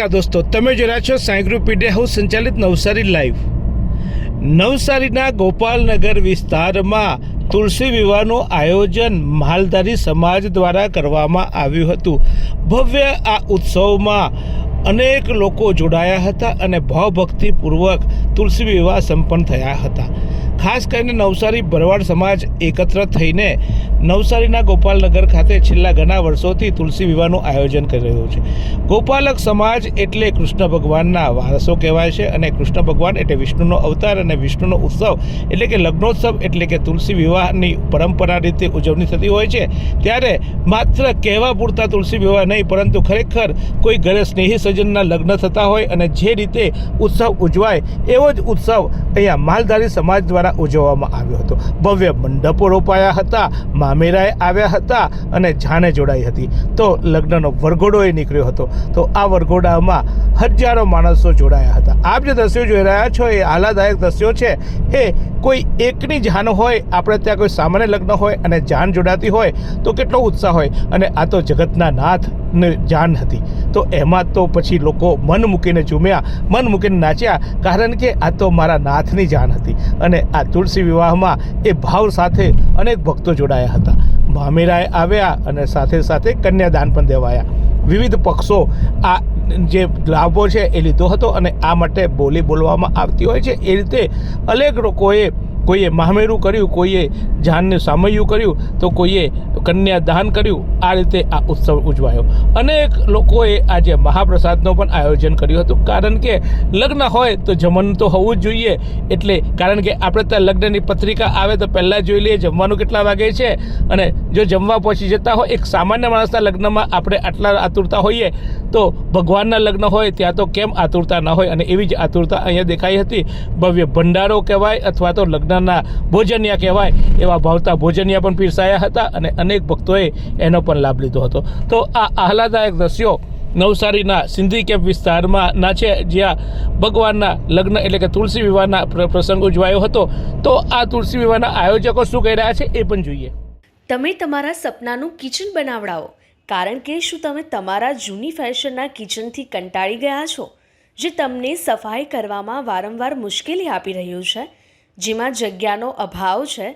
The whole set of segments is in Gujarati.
નમસ્કાર દોસ્તો તમે જોઈ છો સાઈ ગ્રુપ હાઉસ સંચાલિત નવસારી લાઈવ નવસારીના ગોપાલનગર વિસ્તારમાં તુલસી વિવાહનું આયોજન માલધારી સમાજ દ્વારા કરવામાં આવ્યું હતું ભવ્ય આ ઉત્સવમાં અનેક લોકો જોડાયા હતા અને ભાવભક્તિપૂર્વક તુલસી વિવાહ સંપન્ન થયા હતા ખાસ કરીને નવસારી ભરવાડ સમાજ એકત્ર થઈને નવસારીના ગોપાલનગર ખાતે છેલ્લા ઘણા વર્ષોથી તુલસી વિવાહનું આયોજન કરી રહ્યો છે. ગોપાલક સમાજ એટલે કૃષ્ણ ભગવાનના વારસો કહેવાય છે અને કૃષ્ણ ભગવાન એટલે વિષ્ણુનો અવતાર અને વિષ્ણુનો ઉત્સવ એટલે કે લગ્નોત્સવ એટલે કે તુલસી વિવાહની પરંપરા રીતે ઉજવણી થતી હોય છે. ત્યારે માત્ર કહેવા પૂરતા તુલસી વિવાહ નહીં, પરંતુ ખરેખર કોઈ ઘરે સ્નેહી સજ્જનના લગ્ન થતા હોય અને જે રીતે ઉત્સવ ઉજવાય એવો જ ઉત્સવ અહીંયા માલધારી સમાજ દ્વારા ઉજવવામાં આવ્યો હતો. ભવ્ય મંડપો રોપાયા હતા, મામેરાએ આવ્યા હતા અને જાણે જોડાઈ હતી. તો લગ્નનો વરઘોડો એ નીકળ્યો હતો. તો આ વરઘોડામાં હજારો માણસો જોડાયા હતા. આપ જે દ્રશ્યો જોઈ રહ્યા છો એ આહલાદાયક દ્રશ્યો છે. એ કોઈ એકની જાન હોય, આપણે ત્યાં કોઈ સામાન્ય લગ્ન હોય અને જાન જોડાતી હોય, તો કેટલો ઉત્સાહ હોય. અને આ તો જગતના નાથ જાન હતી. તો એમાં તો પછી લોકો મન મૂકીને ઝૂમ્યા, મન મૂકીને નાચ્યા, કારણ કે આ તો મારા નાથની જાન હતી. અને આ તુલસી વિવાહમાં એ ભાવ સાથે અનેક ભક્તો જોડાયા હતા. ભામેરાએ આવ્યા અને સાથે સાથે કન્યાદાન પણ દેવાયા. વિવિધ પક્ષો આ જે લાભો છે એ લીધો હતો અને આ માટે બોલી બોલવામાં આવતી હોય છે. એ રીતે અનેક લોકોએ કોઈએ મામેરું કર્યું, કોઈએ જાનને સામયું કર્યું, તો કોઈએ કન્યાદાન કર્યું, આ રીતે આ ઉત્સવ ઉજવાયો. અનેક લોકોએ આજે મહાપ્રસાદનું પણ આયોજન કર્યું હતું. કારણ કે લગ્ન હોય તો જમવાનું તો હોવું જ જોઈએ. એટલે કારણ કે આપણે ત્યાં લગ્નની પત્રિકા આવે તો પહેલાં જોઈ લઈએ જમવાનું કેટલા વાગે છે. અને જો જમવા પહોંચી જતા હોય, એક સામાન્ય માણસના લગ્નમાં આપણે આટલા આતુરતા હોઈએ, તો ભગવાનના લગ્ન હોય ત્યાં તો કેમ આતુરતા ન હોય? અને એવી જ આતુરતા અહીંયા દેખાઈ હતી. ભવ્ય ભંડારો કહેવાય અથવા તો લગ્નના ભોજનિયા કહેવાય, એવા ભાવતા ભોજનિયા પણ પીરસાયા હતા અને અનેક ભક્તોએ એનો પણ લાભ લીધો હતો. તો આ આહલાદાયક દ્રશ્યો નવસારીના સિંધી કેમ્પ વિસ્તારમાં ના છે, જ્યાં ભગવાનના લગ્ન એટલે કે તુલસી વિવાહના પ્ર- પ્રસંગ ઉજવાયો હતો. તો આ તુલસી વિવાહના આયોજકો શું કહી રહ્યા છે એ પણ જોઈએ. તમે તમારા સપનાનું કિચન બનાવડાવો. કારણ કે શું તમે તમારા જૂની ફેશનના કિચનથી કંટાળી ગયા છો, જે તમને સફાઈ કરવામાં વારંવાર મુશ્કેલી આપી રહ્યું છે? જેમાં જગ્યાનો અભાવ છે,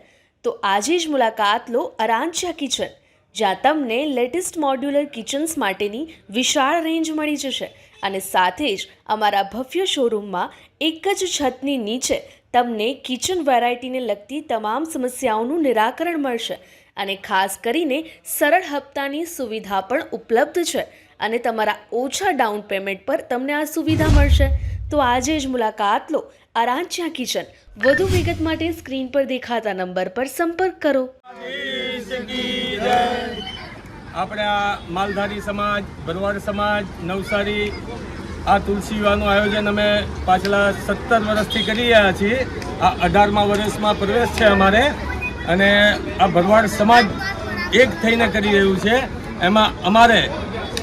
તો આજે જ મુલાકાત લો અરાંચા કિચન, જ્યાં તમને લેટેસ્ટ મોડ્યુલર કિચન્સ માટેની વિશાળ રેન્જ મળી જશે અને સાથે જ અમારા ભવ્ય શોરૂમમાં એક જ છતની નીચે તમને કિચન વેરાયટીને લગતી તમામ સમસ્યાઓનું નિરાકરણ મળશે અને ખાસ કરીને સરળ હપ્તાની સુવિધા પણ ઉપલબ્ધ છે અને તમારા ઓછા ડાઉન પેમેન્ટ પર તમને આ સુવિધા મળશે. તો આજે જ મુલાકાત લો આરાંચ્યા કિચન વધુ વિગત માટે સ્ક્રીન પર દેખાતા નંબર પર સંપર્ક કરો. આપણે આ માલધારી સમાજ, ભરવાડ સમાજ, નવસારી, આ તુલસી વિવાહનું આયોજન અમે પાછલા સત્તર વર્ષથી કરી રહ્યા છીએ. આ અઢારમા વર્ષમાં પ્રવેશ છે અમારે અને આ ભરવાડ સમાજ એક થઈને કરી રહ્યું છે. એમાં અમારે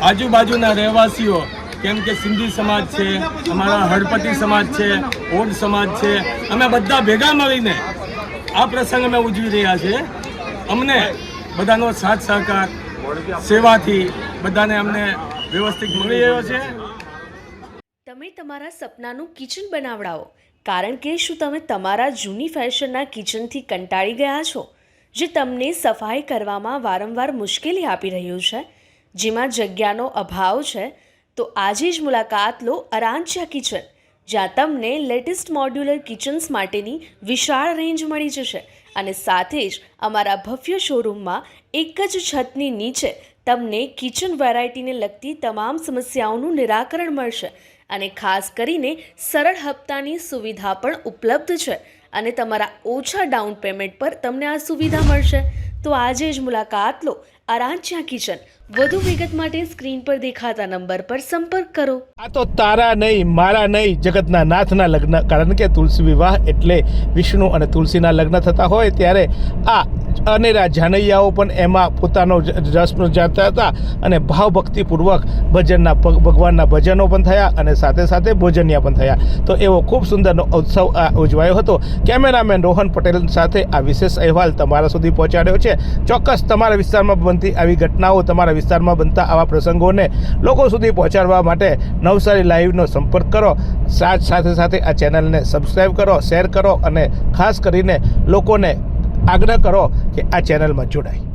આજુબાજુના રહેવાસીઓ કેમ કે સિંધી સમાજ છે, અમારા હળપતિ સમાજ છે ઓડ સમાજ છે, અમે બધા ભેગા મળીને આ પ્રસંગ અમે ઉજવી રહ્યા છીએ. અમને બધાનો સાથ સહકાર, સેવાથી બધાને અમને વ્યવસ્થિત મળી રહ્યો છે. તમે તમારા સપનાનું કિચન બનાવડાવો, કારણ કે શું તમે તમારા જૂની ફેશનના કિચનથી કંટાળી ગયા છો, જે તમને સફાઈ કરવામાં વારંવાર મુશ્કેલી આપી રહ્યું છે, જેમાં જગ્યાનો અભાવ છે તો આજે જ મુલાકાત લો અરાંચા કિચન, જ્યાં તમને લેટેસ્ટ મોડ્યુલર કિચન્સ માટેની વિશાળ રેન્જ મળી જશે અને સાથે જ અમારા ભવ્ય શોરૂમમાં એક જ છતની નીચે તમને કિચન વેરાયટીને લગતી તમામ સમસ્યાઓનું નિરાકરણ મળશે અને ખાસ કરીને સરળ હપ્તાની સુવિધા પણ ઉપલબ્ધ છે અને તમારા ઓછા ડાઉન પેમેન્ટ પર તમને આ સુવિધા મળશે. તો આજે જ મુલાકાત લો આરાંચ્યા કિચન. વધુ વિગત માટે સ્ક્રીન પર દેખાતા નંબર પર સંપર્ક કરો. આ તો તારા નહીં, મારા નહીં, જગતના નાથના લગ્ન. કારણ કે તુલસી વિવાહ એટલે વિષ્ણુ અને તુલસીના લગ્ન થતા હોય ત્યારે આ અનેરા જાનૈયાઓ પણ એમાં પોતાનો રસ જાતા હતા અને ભાવભક્તિપૂર્વક ભજનના ભગવાનના ભજનો પણ થયા અને સાથે સાથે ભોજનિયા પણ થયા. તો એવો ખૂબ સુંદરનો ઉત્સવ આ ઉજવાયો હતો. કેમેરામેન રોહન પટેલ સાથે આ વિશેષ અહેવાલ તમારા સુધી પહોંચાડ્યો છે. ચોક્કસ તમારા વિસ્તારમાં બનતી આવી ઘટનાઓ તમારા વિસ્તારમાં બનતા આવા પ્રસંગોને લોકો સુધી પહોંચાડવા માટે નવસારી લાઈવનો સંપર્ક કરો. સાથ સાથે સાથે આ ચેનલને સબસ્ક્રાઈબ કરો, શેર કરો અને ખાસ કરીને લોકોને આગ્રહ કરો કે આ ચેનલમાં જોડાય.